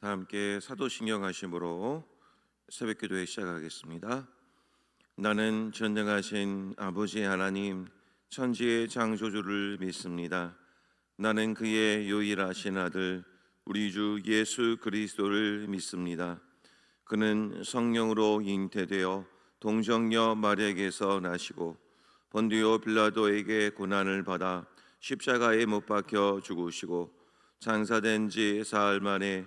다 함께 사도신경 하심으로 새벽 기도회 시작하겠습니다. 나는 전능하신 아버지 하나님 천지의 창조주를 믿습니다. 나는 그의 유일하신 아들 우리 주 예수 그리스도를 믿습니다. 그는 성령으로 잉태되어 동정녀 마리아에게서 나시고 본디오 빌라도에게 고난을 받아 십자가에 못 박혀 죽으시고 장사된 지 사흘 만에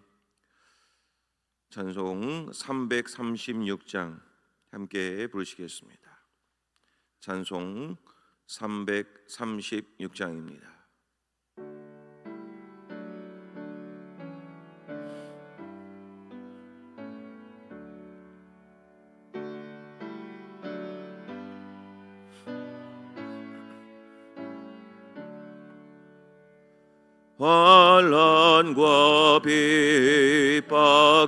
찬송 336장 함께 부르시겠습니다. 찬송 336장입니다.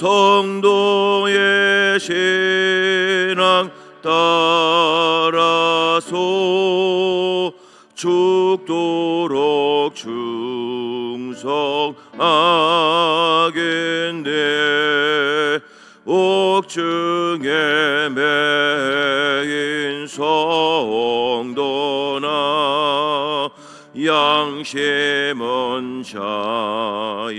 성도의 신앙 따라서 죽도록 충성하겠네. 옥중에 매인 성도나 양심은 자유하더니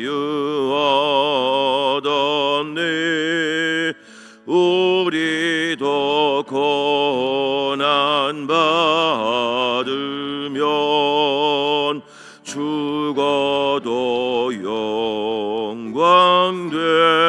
우리도 고난 받으면 죽어도 영광 되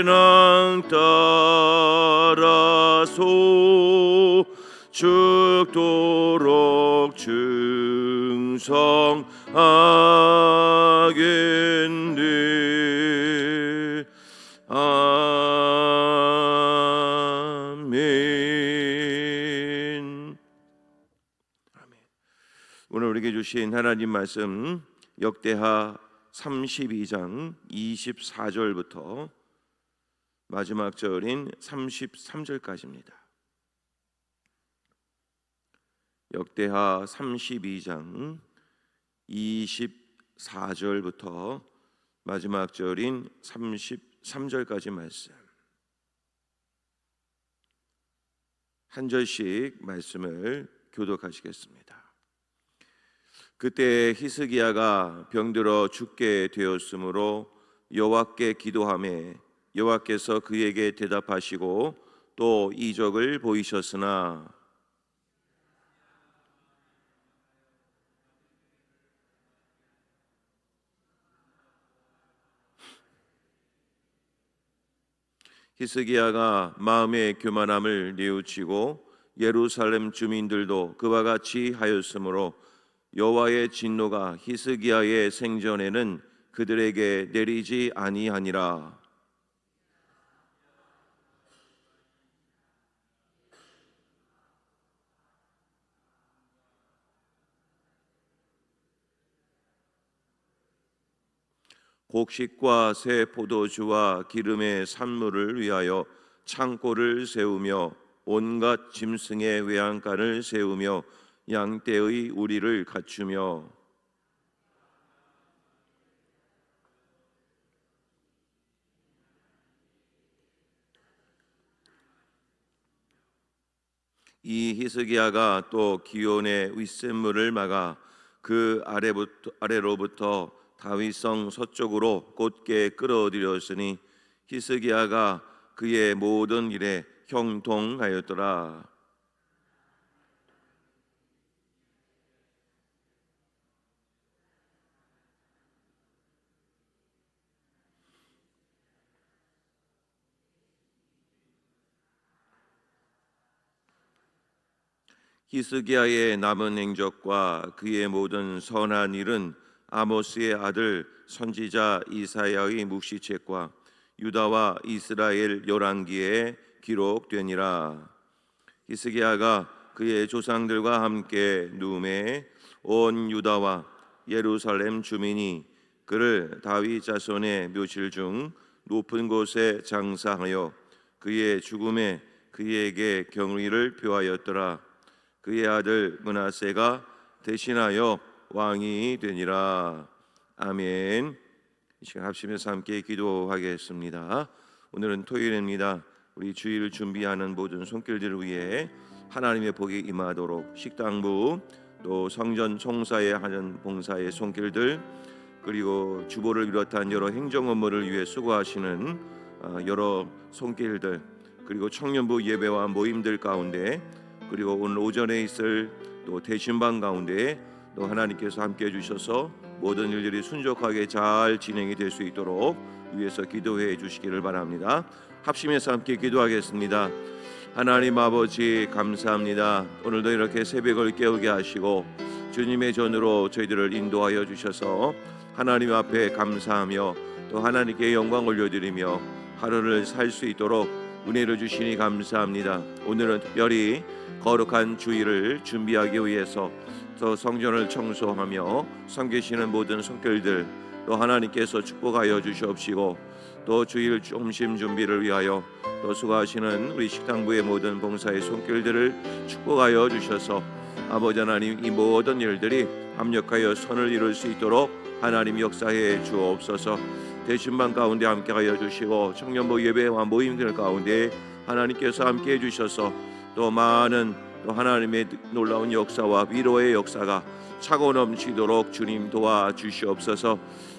신앙 따라서 죽도록 충성하겠네 아멘. 아멘. 오늘 우리에게 주신 하나님 말씀 역대하 32장 24절부터 마지막 절인 33절까지입니다. 역대하 32장 24절부터 마지막 절인 33절까지 말씀. 한 절씩 말씀을 교독하시겠습니다. 그때 히스기야가 병들어 죽게 되었으므로 여호와께 기도하매 여호와께서 그에게 대답하시고 또 이적을 보이셨으나 히스기야가 마음의 교만함을 뉘우치고 예루살렘 주민들도 그와 같이 하였으므로 여호와의 진노가 히스기야의 생전에는 그들에게 내리지 아니하니라. 곡식과 새 포도주와 기름의 산물을 위하여 창고를 세우며 온갖 짐승의 외양간을 세우며 양떼의 우리를 갖추며 이 히스기야가 또 기온의 윗샘물을 막아 그 아래부터 아래로부터 다윗성 서쪽으로 곧게 끌어들였으니 히스기야가 그의 모든 일에 형통하였더라. 히스기야의 남은 행적과 그의 모든 선한 일은 아모스의 아들 선지자 이사야의 묵시책과 유다와 이스라엘 열왕기에 기록되니라. 히스기야가 그의 조상들과 함께 누움에 온 유다와 예루살렘 주민이 그를 다윗 자손의 묘실 중 높은 곳에 장사하여 그의 죽음에 그에게 경의를 표하였더라. 그의 아들 문하세가 대신하여 왕이 되니라. 아멘. 이 시간 합심해서 함께 기도하겠습니다. 오늘은 토요일입니다. 우리 주일 준비하는 모든 손길들을 위해 하나님의 복이 임하도록 식당부 또 성전 총사에 하는 봉사의 손길들 그리고 주보를 비롯한 여러 행정 업무를 위해 수고하시는 어, 여러 손길들 그리고 청년부 예배와 모임들 가운데 그리고 오늘 오전에 있을 또 대신방 가운데 또 하나님께서 함께 해 주셔서 모든 일들이 순적하게 잘 진행이 될 수 있도록 위해서 기도해 주시기를 바랍니다. 합심해서 함께 기도하겠습니다. 하나님 아버지 감사합니다. 오늘도 이렇게 새벽을 깨우게 하시고 주님의 전으로 저희들을 인도하여 주셔서 하나님 앞에 감사하며 또 하나님께 영광 올려드리며 하루를 살 수 있도록 은혜를 주시니 감사합니다. 오늘은 특별히 거룩한 주일을 준비하기 위해서 또 성전을 청소하며 섬기시는 모든 손길들 또 하나님께서 축복하여 주시옵시고 또 주일 점심 준비를 위하여 또 수고하시는 우리 식당부의 모든 봉사의 손길들을 축복하여 주셔서 아버지 하나님 이 모든 일들이 합력하여 선을 이룰 수 있도록 하나님 역사해 주옵소서 대신방 가운데 함께하여 주시고 청년부 예배와 모임들 가운데 하나님께서 함께해 주셔서 또 많은 또 하나님의 놀라운 역사와 위로의 역사가 차고 넘치도록 주님 도와 주시옵소서.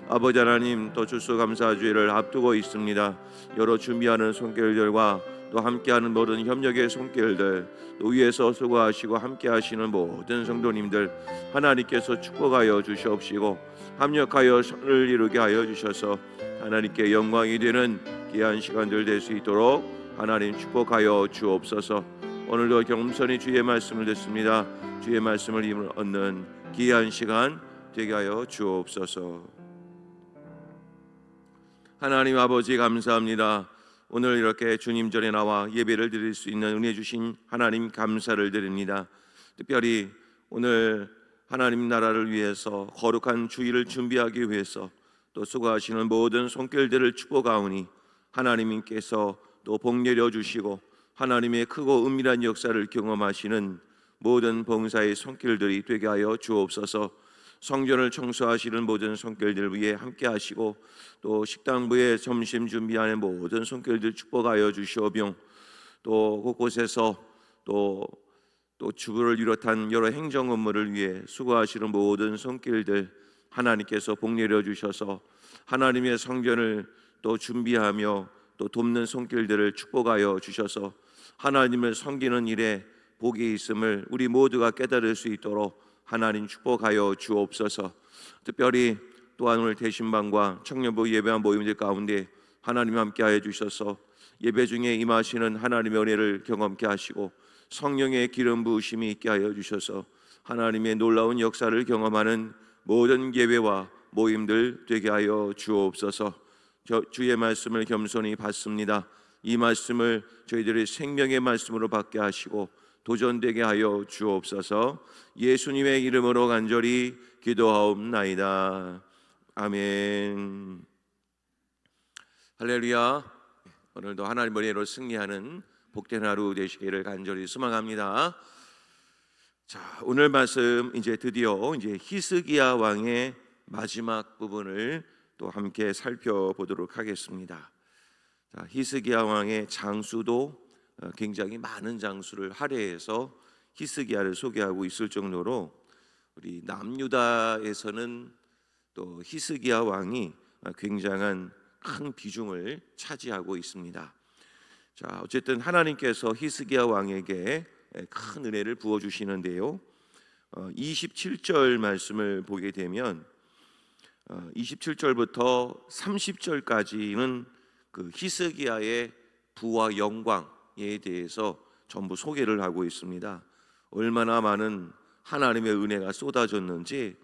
아버지 하나님 또 주수 감사주의를 앞두고 있습니다. 여러 준비하는 손길들과 또 함께하는 모든 협력의 손길들 또 위에서 수고하시고 함께하시는 모든 성도님들 하나님께서 축복하여 주시옵시고 합력하여 선을 이루게 하여 주셔서 하나님께 영광이 되는 귀한 시간들 될 수 있도록 하나님 축복하여 주옵소서. 오늘도 겸손히 주의 말씀을 듣습니다. 주의 말씀을 힘을 얻는 귀한 시간 되게 하여 주옵소서. 하나님 아버지 감사합니다. 오늘 이렇게 주님 전에 나와 예배를 드릴 수 있는 은혜 주신 하나님 감사를 드립니다. 특별히 오늘 하나님 나라를 위해서 거룩한 주일을 준비하기 위해서 또 수고하시는 모든 손길들을 축복하오니 하나님께서 또 복 내려 주시고 하나님의 크고 은밀한 역사를 경험하시는 모든 봉사의 손길들이 되게 하여 주옵소서. 성전을 청소하시는 모든 손길들 위해 함께 하시고 또 식당부에 점심 준비하는 모든 손길들 축복하여 주시오병 또 곳곳에서 또 또 주부를 비롯한 여러 행정 업무를 위해 수고하시는 모든 손길들 하나님께서 복 내려 주셔서 하나님의 성전을 또 준비하며 또 돕는 손길들을 축복하여 주셔서 하나님을 섬기는 일에 복이 있음을 우리 모두가 깨달을 수 있도록 하나님 축복하여 주옵소서. 특별히 또한 오늘 대신방과 청년부 예배와 모임들 가운데 하나님 함께하여 주셔서 예배 중에 임하시는 하나님의 은혜를 경험케 하시고 성령의 기름 부으심이 있게 하여 주셔서 하나님의 놀라운 역사를 경험하는 모든 예배와 모임들 되게 하여 주옵소서. 저- 주의 말씀을 겸손히 받습니다. 이 말씀을 저희들의 생명의 말씀으로 받게 하시고 도전되게 하여 주옵소서. 예수님의 이름으로 간절히 기도하옵나이다. 아멘. 할렐루야. 오늘도 하나님 은혜로 승리하는 복된 하루 되시기를 간절히 소망합니다. 자, 오늘 말씀 이제 드디어 이제 히스기야 왕의 마지막 부분을 또 함께 살펴보도록 하겠습니다. 자, 히스기야 왕의 장수도 어, 굉장히 많은 장수를 할애해서 히스기야를 소개하고 있을 정도로 우리 남유다에서는 또 히스기야 왕이 어, 굉장한 큰 비중을 차지하고 있습니다. 자, 어쨌든 하나님께서 히스기야 왕에게 큰 은혜를 부어 주시는데요. 어, 27절 말씀을 보게 되면 어, 27절부터 30절까지는 그 히스기야의 부와 영광에 대해서 전부 소개를 하고 있습니다. 얼마나 많은 하나님의 은혜가 쏟아졌는지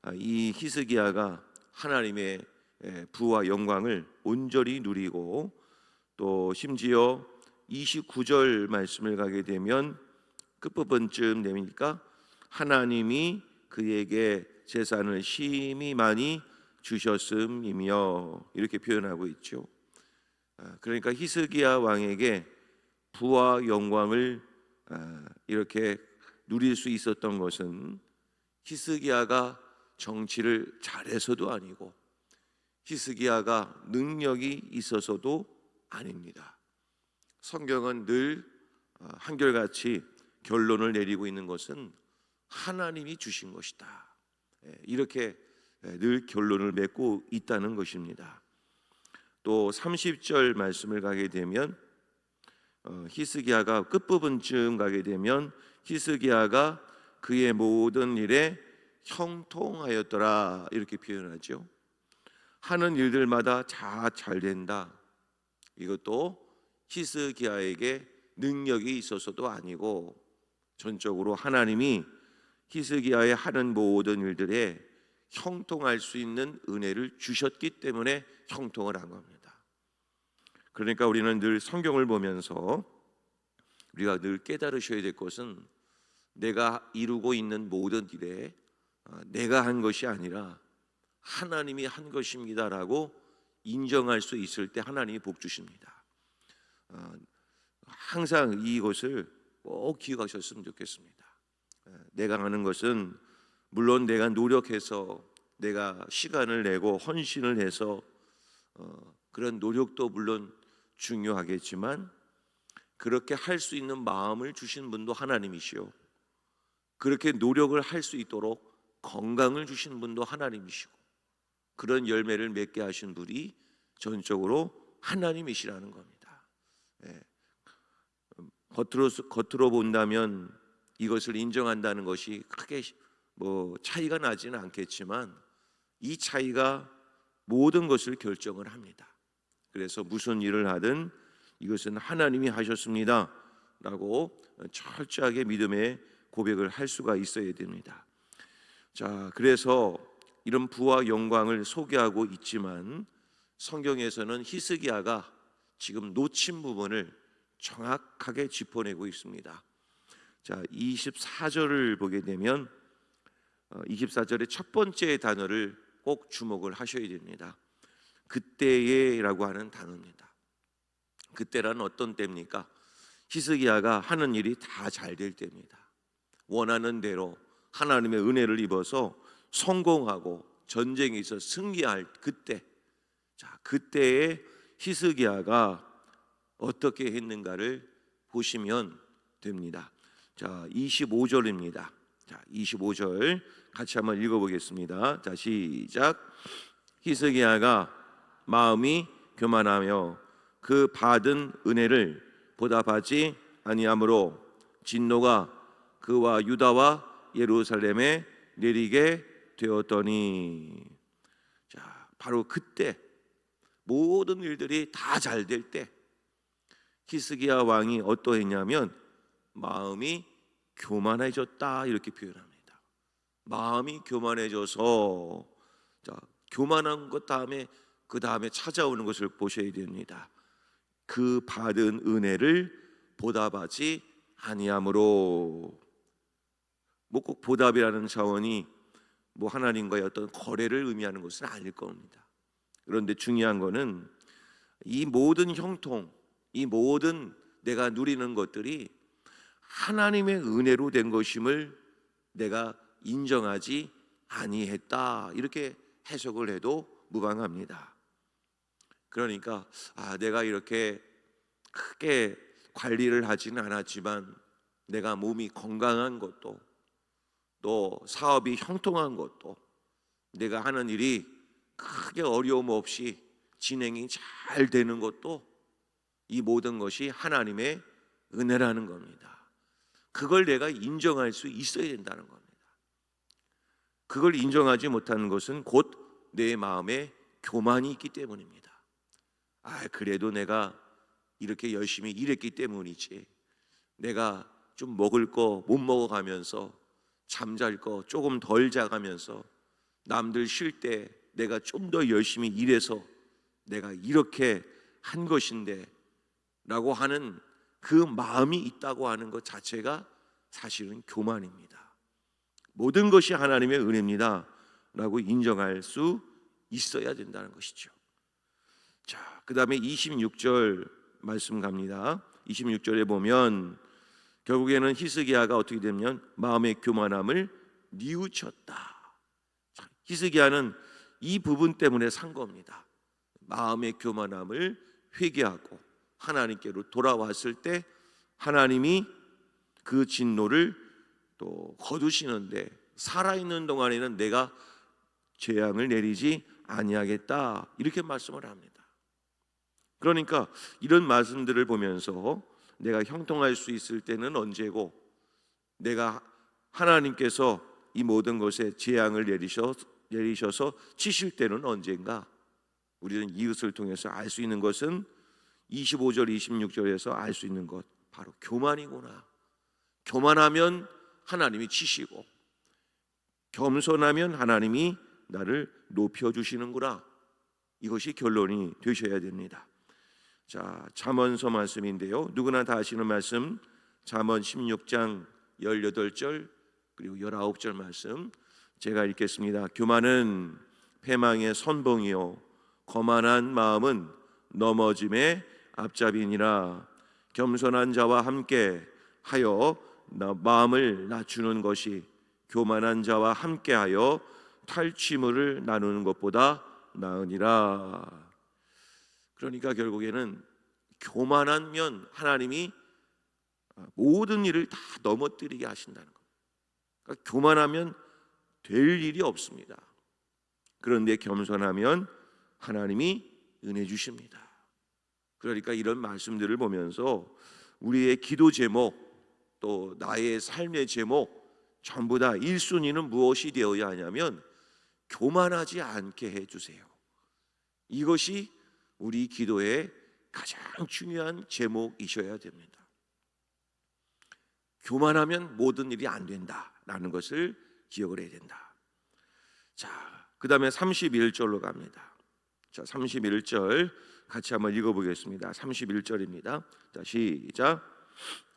아, 이 히스기야가 하나님의 예, 부와 영광을 온전히 누리고 또 심지어 29절 말씀을 가게 되면 끝부분쯤 되니까 하나님이 그에게 재산을 심히 많이 주셨음이며 이렇게 표현하고 있죠. 아, 그러니까 히스기야 왕에게 부와 영광을 아, 이렇게 누릴 수 있었던 것은 히스기야가 정치를 잘해서도 아니고 히스기야가 능력이 있어서도 아닙니다. 성경은 늘 어, 한결같이 결론을 내리고 있는 것은 하나님이 주신 것이다. 예, 이렇게 예, 늘 결론을 맺고 있다는 것입니다. 또 30절 말씀을 가게 되면 어, 히스기야가 끝부분쯤 가게 되면 히스기야가 그의 모든 일에 형통하였더라 이렇게 표현하죠. 하는 일들마다 다 잘 된다. 이것도 히스기야에게 능력이 있어서도 아니고 전적으로 하나님이 히스기야의 하는 모든 일들에 형통할 수 있는 은혜를 주셨기 때문에 형통을 한 겁니다. 그러니까 우리는 늘 성경을 보면서 우리가 늘 깨달으셔야 될 것은 내가 이루고 있는 모든 일에 어, 내가 한 것이 아니라 하나님이 한 것입니다라고 인정할 수 있을 때 하나님이 복 주십니다. 어, 항상 이것을 꼭 기억하셨으면 좋겠습니다. 에, 내가 하는 것은 물론 내가 노력해서 내가 시간을 내고 헌신을 해서 어, 그런 노력도 물론 중요하겠지만 그렇게 할 수 있는 마음을 주신 분도 하나님이시요. 그렇게 노력을 할 수 있도록 건강을 주신 분도 하나님이시고 그런 열매를 맺게 하신 분이 전적으로 하나님이시라는 겁니다. 예. 겉으로 겉으로 본다면 이것을 인정한다는 것이 크게 뭐 차이가 나지는 않겠지만 이 차이가 모든 것을 결정을 합니다. 그래서 무슨 일을 하든 이것은 하나님이 하셨습니다 라고 철저하게 믿음의 고백을 할 수가 있어야 됩니다. 자, 그래서 이런 부와 영광을 소개하고 있지만 성경에서는 히스기야가 지금 놓친 부분을 정확하게 짚어내고 있습니다. 자, 24절을 보게 되면 24절의 첫 번째 단어를 꼭 주목을 하셔야 됩니다. 그때에라고 하는 단어입니다. 그때란 어떤 때입니까? 히스기야가 하는 일이 다 잘 될 때입니다. 원하는 대로 하나님의 은혜를 입어서 성공하고 전쟁에서 승리할 그때. 자, 그때에 히스기야가 어떻게 했는가를 보시면 됩니다. 자, 25절입니다. 자, 25절 같이 한번 읽어 보겠습니다. 자, 시작. 히스기야가 마음이 교만하며 그 받은 은혜를 보답하지 아니하므로 진노가 그와 유다와 예루살렘에 내리게 되었더니 자, 바로 그때 모든 일들이 다 잘 될 때 히스기야 왕이 어떠했냐면 마음이 교만해졌다 이렇게 표현합니다. 마음이 교만해져서 자, 교만한 것 다음에 그 다음에 찾아오는 것을 보셔야 됩니다. 그 받은 은혜를 보답하지 아니함으로 뭐 꼭 보답이라는 차원이 뭐 하나님과의 어떤 거래를 의미하는 것은 아닐 겁니다. 그런데 중요한 거는 이 모든 형통, 이 모든 내가 누리는 것들이 하나님의 은혜로 된 것임을 내가 인정하지 아니했다 이렇게 해석을 해도 무방합니다. 그러니까 아 내가 이렇게 크게 관리를 하지는 않았지만 내가 몸이 건강한 것도 또 사업이 형통한 것도 내가 하는 일이 크게 어려움 없이 진행이 잘 되는 것도 이 모든 것이 하나님의 은혜라는 겁니다. 그걸 내가 인정할 수 있어야 된다는 겁니다. 그걸 인정하지 못하는 것은 곧 내 마음에 교만이 있기 때문입니다. 아, 그래도 내가 이렇게 열심히 일했기 때문이지. 내가 좀 먹을 거 못 먹어가면서 잠잘 거 조금 덜 자가면서 남들 쉴 때 내가 좀 더 열심히 일해서 내가 이렇게 한 것인데 라고 하는 그 마음이 있다고 하는 것 자체가 사실은 교만입니다. 모든 것이 하나님의 은혜입니다. 라고 인정할 수 있어야 된다는 것이죠. 자, 그 다음에 26절 말씀 갑니다. 26절에 보면 결국에는 히스기야가 어떻게 되면 마음의 교만함을 뉘우쳤다. 자, 히스기야는 이 부분 때문에 산 겁니다. 마음의 교만함을 회개하고 하나님께로 돌아왔을 때 하나님이 그 진노를 또 거두시는데 살아 있는 동안에는 내가 재앙을 내리지 아니하겠다 이렇게 말씀을 합니다. 그러니까 이런 말씀들을 보면서 내가 형통할 수 있을 때는 언제고 내가 하나님께서 이 모든 것에 재앙을 내리셔, 내리셔서 치실 때는 언젠가 우리는 이웃을 통해서 알 수 있는 것은 25절 26절에서 알 수 있는 것 바로 교만이구나. 교만하면 하나님이 치시고 겸손하면 하나님이 나를 높여 주시는구나. 이것이 결론이 되셔야 됩니다. 자, 잠언서 말씀인데요. 누구나 다 아시는 말씀 잠언 16장 18절 그리고 19절 말씀 제가 읽겠습니다. 교만은 패망의 선봉이요 거만한 마음은 넘어짐의 앞잡이니라 겸손한 자와 함께 하여 마음을 낮추는 것이 교만한 자와 함께하여 탈취물을 나누는 것보다 나으니라. 그러니까 결국에는 교만하면 하나님이 모든 일을 다 넘어뜨리게 하신다는 겁니다. 그러니까 교만하면 될 일이 없습니다. 그런데 겸손하면 하나님이 은혜 주십니다. 그러니까 이런 말씀들을 보면서 우리의 기도 제목 또 나의 삶의 제목 전부 다 1순위는 무엇이 되어야 하냐면 교만하지 않게 해 주세요. 이것이 우리 기도의 가장 중요한 제목이셔야 됩니다. 교만하면 모든 일이 안 된다라는 것을 기억을 해야 된다. 자, 그 다음에 31절로 갑니다. 자, 31절 같이 한번 읽어 보겠습니다. 31절입니다. 자, 시작.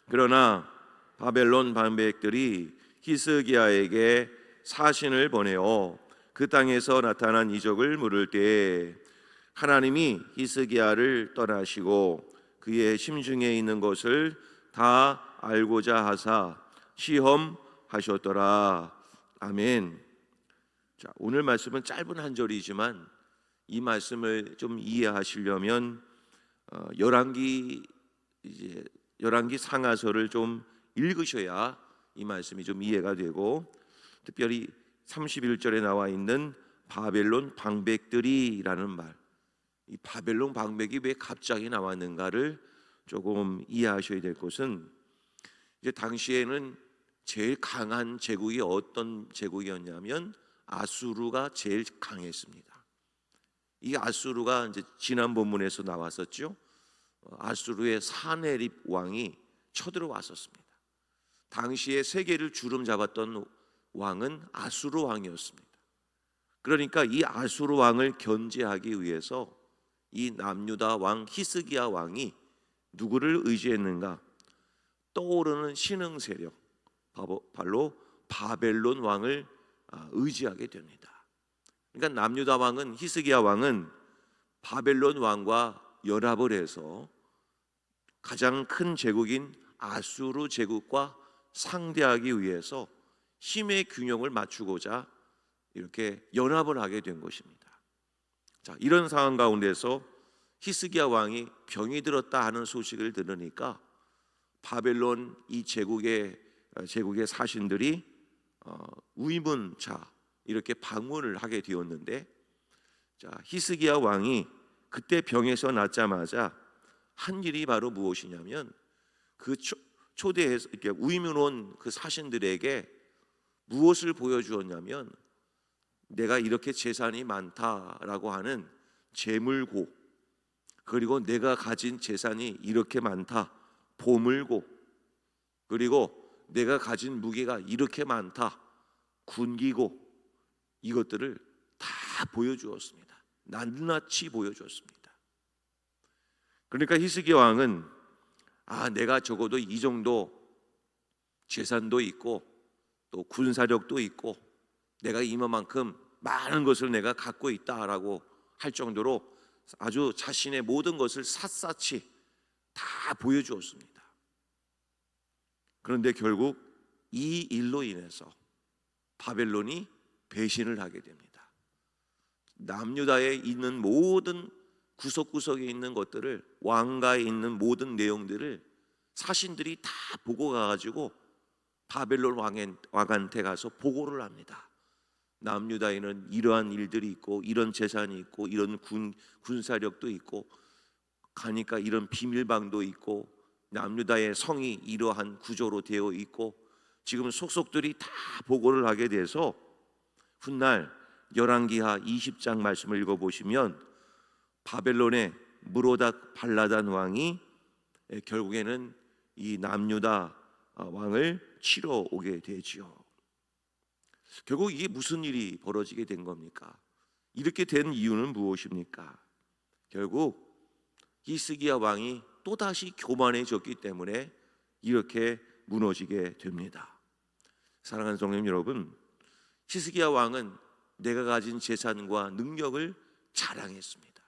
그러나 바벨론 반백들이 히스기야에게 사신을 보내어 그 땅에서 나타난 이적을 물을 때에 하나님이 히스기야를 떠나시고 그의 심중에 있는 것을 다 알고자 하사 시험하셨더라. 아멘. 자, 오늘 말씀은 짧은 한 절이지만 이 말씀을 좀 이해하시려면 어, 열왕기 이제 열왕기 상하서를 좀 읽으셔야 이 말씀이 좀 이해가 되고 특별히 31절에 나와 있는 바벨론 방백들이라는 말. 이 바벨론 방백이 왜 갑자기 나왔는가를 조금 이해하셔야 될 것은 이제 당시에는 제일 강한 제국이 어떤 제국이었냐면 아수르가 제일 강했습니다. 이 아수르가 이제 지난 본문에서 나왔었죠. 어, 아수르의 사네립 왕이 쳐들어왔었습니다. 당시에 세계를 주름 잡았던 왕은 아수르 왕이었습니다. 그러니까 이 아수르 왕을 견제하기 위해서 이 남유다 왕 히스기야 왕이 누구를 의지했는가? 떠오르는 신흥 세력 바로 바벨론 왕을 아, 의지하게 됩니다. 그러니까 남유다 왕은 히스기야 왕은 바벨론 왕과 연합을 해서 가장 큰 제국인 아수르 제국과 상대하기 위해서 힘의 균형을 맞추고자 이렇게 연합을 하게 된 것입니다. 자, 이런 상황 가운데서 히스기야 왕이 병이 들었다 하는 소식을 들으니까 바벨론 이 제국의 어, 제국의 사신들이 어, 위문차 이렇게 방문을 하게 되었는데 자, 히스기야 왕이 그때 병에서 낫자마자 한 일이 바로 무엇이냐면 그 초, 초대해서 이렇게 위문 온그 사신들에게 무엇을 보여주었냐면 내가 이렇게 재산이 많다라고 하는 재물고 그리고 내가 가진 재산이 이렇게 많다 보물고 그리고 내가 가진 무게가 이렇게 많다 군기고 이것들을 다 보여주었습니다. 낱낱이 보여주었습니다. 그러니까 히스기 왕은 아 내가 적어도 이 정도 재산도 있고 또 군사력도 있고 내가 이만큼 많은 것을 내가 갖고 있다라고 할 정도로 아주 자신의 모든 것을 샅샅이 다 보여주었습니다. 그런데 결국 이 일로 인해서 바벨론이 배신을 하게 됩니다. 남유다에 있는 모든 구석구석에 있는 것들을 왕가에 있는 모든 내용들을 사신들이 다 보고 가가지고 바벨론 왕한테 가서 보고를 합니다. 남유다에는 이러한 일들이 있고 이런 재산이 있고 이런 군 군사력도 있고 가니까 이런 비밀방도 있고 남유다의 성이 이러한 구조로 되어 있고 지금 속속들이 다 보고를 하게 돼서 훗날 열왕기하 20장 말씀을 읽어 보시면 바벨론의 무로닥 발라단 왕이 결국에는 이 남유다 왕을 치러 오게 되지요. 결국 이게 무슨 일이 벌어지게 된 겁니까? 이렇게 된 이유는 무엇입니까? 결국 히스기야 왕이 또 다시 교만해졌기 때문에 이렇게 무너지게 됩니다. 사랑하는 성님 여러분, 히스기야 왕은 내가 가진 재산과 능력을 자랑했습니다.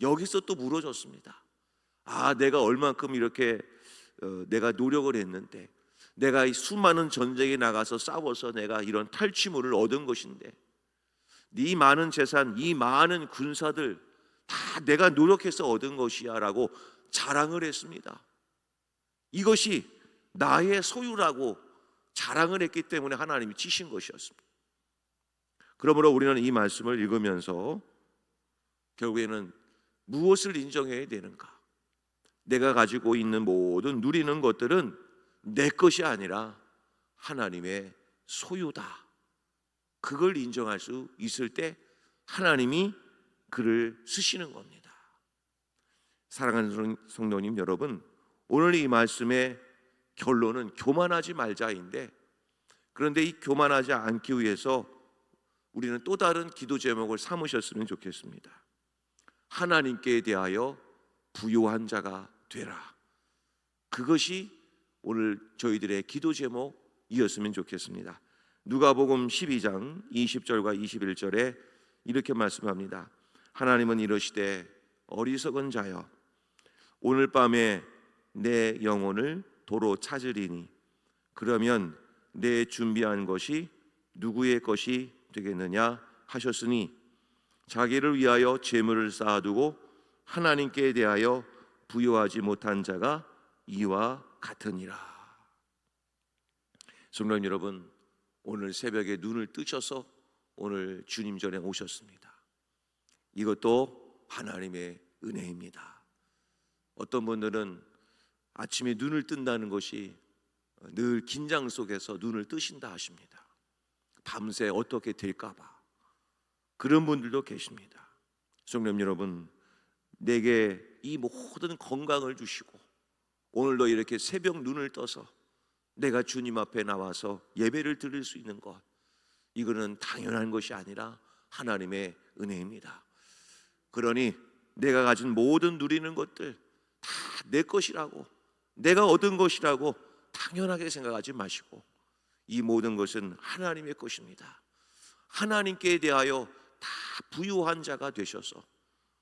여기서 또 무너졌습니다. 아, 내가 얼만큼 이렇게 어, 내가 노력을 했는데 내가 이 수많은 전쟁에 나가서 싸워서 내가 이런 탈취물을 얻은 것인데 네 많은 재산, 이 많은 군사들 다 내가 노력해서 얻은 것이야라고 자랑을 했습니다. 이것이 나의 소유라고 자랑을 했기 때문에 하나님이 치신 것이었습니다. 그러므로 우리는 이 말씀을 읽으면서 결국에는 무엇을 인정해야 되는가? 내가 가지고 있는 모든 누리는 것들은 내 것이 아니라 하나님의 소유다. 그걸 인정할 수 있을 때 하나님이 그를 쓰시는 겁니다. 사랑하는 성도님 여러분, 오늘 이 말씀의 결론은 교만하지 말자인데 그런데 이 교만하지 않기 위해서 우리는 또 다른 기도 제목을 삼으셨으면 좋겠습니다. 하나님께 대하여 부요한 자가 되라. 그것이 오늘 저희들의 기도 제목이었으면 좋겠습니다. 누가복음 12장 20절과 21절에 이렇게 말씀합니다. 하나님은 이러시되 어리석은 자여 오늘 밤에 내 영혼을 도로 찾으리니 그러면 내 준비한 것이 누구의 것이 되겠느냐 하셨으니 자기를 위하여 재물을 쌓아두고 하나님께 대하여 부여하지 못한 자가 이와 같으니라. 성도 여러분, 오늘 새벽에 눈을 뜨셔서 오늘 주님 전에 오셨습니다. 이것도 하나님의 은혜입니다. 어떤 분들은 아침에 눈을 뜬다는 것이 늘 긴장 속에서 눈을 뜨신다 하십니다. 밤새 어떻게 될까봐 그런 분들도 계십니다. 성도 여러분, 내게 이 모든 건강을 주시고 오늘도 이렇게 새벽 눈을 떠서 내가 주님 앞에 나와서 예배를 드릴 수 있는 것 이거는 당연한 것이 아니라 하나님의 은혜입니다. 그러니 내가 가진 모든 누리는 것들 다 내 것이라고 내가 얻은 것이라고 당연하게 생각하지 마시고 이 모든 것은 하나님의 것입니다. 하나님께 대하여 다 부유한 자가 되셔서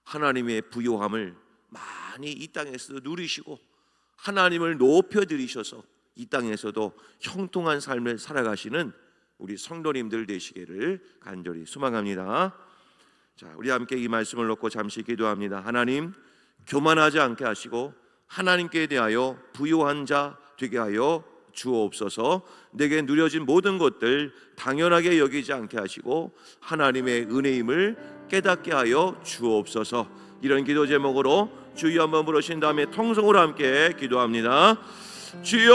하나님의 부유함을 많이 이 땅에서도 누리시고 하나님을 높여 드리셔서 이 땅에서도 형통한 삶을 살아가시는 우리 성도님들 되시기를 간절히 소망합니다. 자, 우리 함께 이 말씀을 놓고 잠시 기도합니다. 하나님, 교만하지 않게 하시고 하나님께 대하여 부유한 자 되게 하여 주옵소서. 내게 누려진 모든 것들 당연하게 여기지 않게 하시고 하나님의 은혜임을 깨닫게 하여 주옵소서. 이런 기도 제목으로 주여 한번 부르신 다음에 통성으로 함께 기도합니다. 주여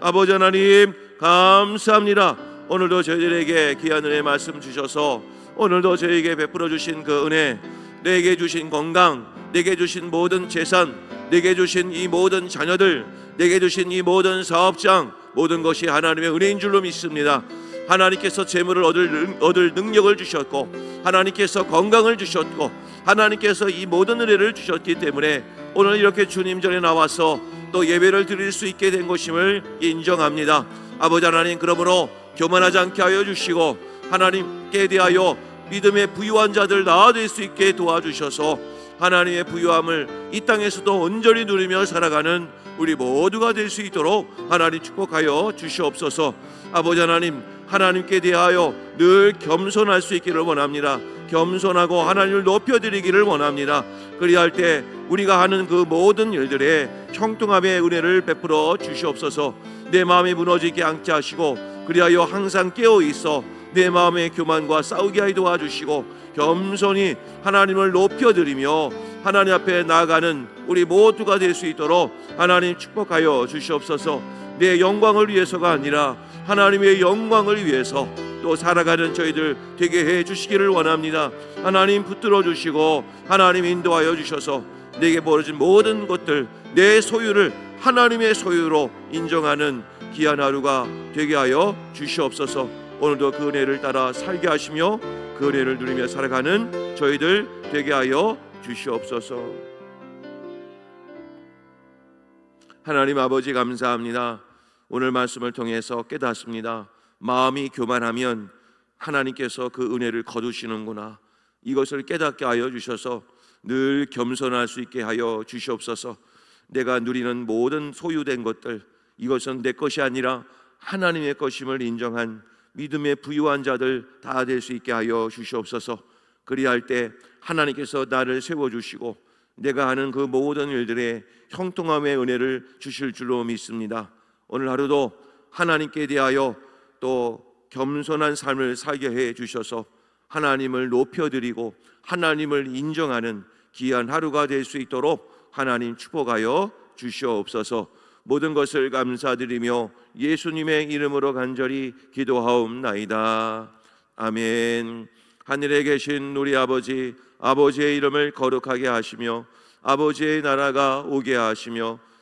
아버지 하나님 감사합니다. 오늘도 저희들에게 귀한 은혜 말씀 주셔서 오늘도 저희에게 베풀어 주신 그 은혜, 내게 주신 건강, 내게 주신 모든 재산, 내게 주신 이 모든 자녀들, 내게 주신 이 모든 사업장, 모든 것이 하나님의 은혜인 줄로 믿습니다. 하나님께서 재물을 얻을, 능- 얻을 능력을 주셨고 하나님께서 건강을 주셨고 하나님께서 이 모든 은혜를 주셨기 때문에 오늘 이렇게 주님 전에 나와서 또 예배를 드릴 수 있게 된 것임을 인정합니다. 아버지 하나님 그러므로 교만하지 않게 하여 주시고 하나님께 대하여 믿음의 부유한 자들 나아될 수 있게 도와주셔서 하나님의 부유함을 이 땅에서도 온전히 누리며 살아가는 우리 모두가 될 수 있도록 하나님 축복하여 주시옵소서. 아버지 하나님, 하나님께 대하여 늘 겸손할 수 있기를 원합니다. 겸손하고 하나님을 높여드리기를 원합니다. 그리할 때 우리가 하는 그 모든 일들에 형통함의 은혜를 베풀어 주시옵소서. 내 마음이 무너지게 않게 하시고 그리하여 항상 깨어 있어 내 마음의 교만과 싸우게 하여 도와주시고 겸손히 하나님을 높여드리며 하나님 앞에 나아가는 우리 모두가 될 수 있도록 하나님 축복하여 주시옵소서. 내 영광을 위해서가 아니라 하나님의 영광을 위해서 또 살아가는 저희들 되게 해 주시기를 원합니다. 하나님 붙들어 주시고 하나님 인도하여 주셔서 내게 벌어진 모든 것들 내 소유를 하나님의 소유로 인정하는 귀한 하루가 되게 하여 주시옵소서. 오늘도 그 은혜를 따라 살게 하시며 그 은혜를 누리며 살아가는 저희들 되게 하여 주시옵소서. 하나님 아버지 감사합니다. 오늘 말씀을 통해서 깨닫습니다. 마음이 교만하면 하나님께서 그 은혜를 거두시는구나. 이것을 깨닫게 하여 주셔서 늘 겸손할 수 있게 하여 주시옵소서. 내가 누리는 모든 소유된 것들 이것은 내 것이 아니라 하나님의 것임을 인정한 믿음의 부유한 자들 다 될 수 있게 하여 주시옵소서. 그리할 때 하나님께서 나를 세워 주시고 내가 하는 그 모든 일들에 형통함의 은혜를 주실 줄로 믿습니다. 오늘 하루도 하나님께 대하여 또 겸손한 삶을 살게 해 주셔서 하나님을 높여드리고 하나님을 인정하는 귀한 하루가 될 수 있도록 하나님 축복하여 주시옵소서. 모든 것을 감사드리며 예수님의 이름으로 간절히 기도하옵나이다. 아멘. 하늘에 계신 우리 아버지, 아버지의 이름을 거룩하게 하시며 아버지의 나라가 오게 하시며